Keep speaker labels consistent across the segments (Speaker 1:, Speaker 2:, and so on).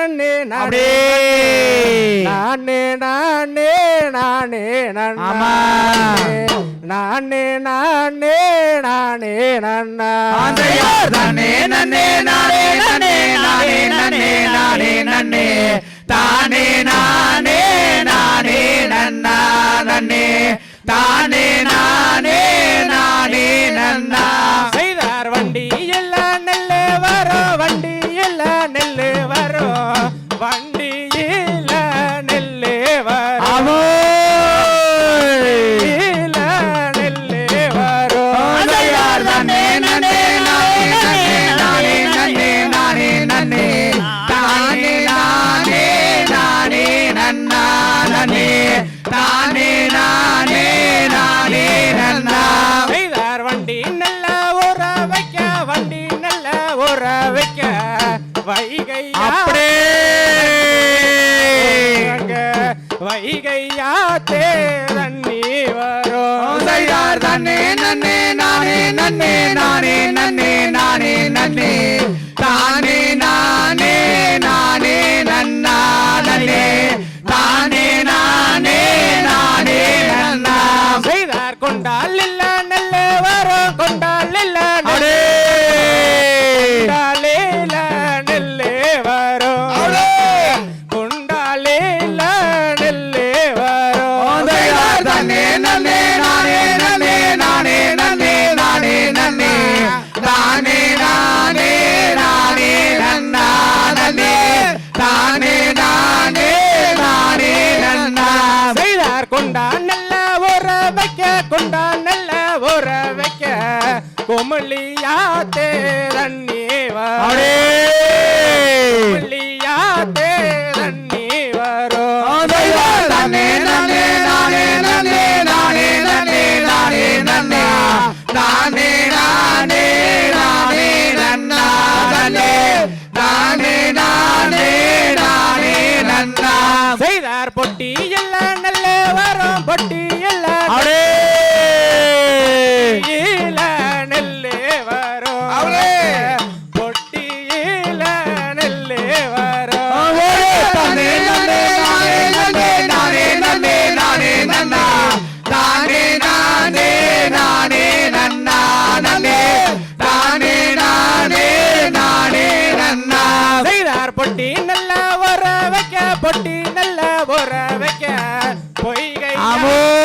Speaker 1: நன்னே நானே நானே நானே நானே நானே நானே நானே
Speaker 2: நானே நன்னா தானே நன்னே நானே நானே நானே
Speaker 1: வைகையா தேரண்ணி வரும்.
Speaker 2: தண்ணே நன்னே நானே நன்னே நானே. कोमलिया ते
Speaker 1: रन्नीवर कोमलिया ते रन्नीवर नन्ने नन्ने नाने
Speaker 2: नन्ने
Speaker 1: नाने नन्ने नाने नन्ना नाने नाने
Speaker 2: नाने नन्ना नन्ने நானே நானே நானே நன்னா
Speaker 1: செய்தார் பொட்டி எல்லாம் நல்ல வரும் பொட்டி Oh!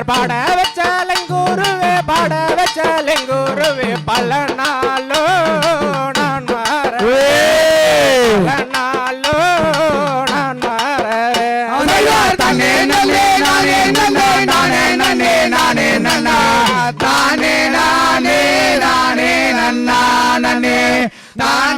Speaker 1: வந்தார் பாட வச்சலங்குருவே பாட வச்சலங்குருவே பல நாளோ நான் மாற பல நாளோ நான்
Speaker 2: மாற தானே நானே நானே நானே நானே நானே நன்னா. தானே நானே நானே நன்னா நானே நான்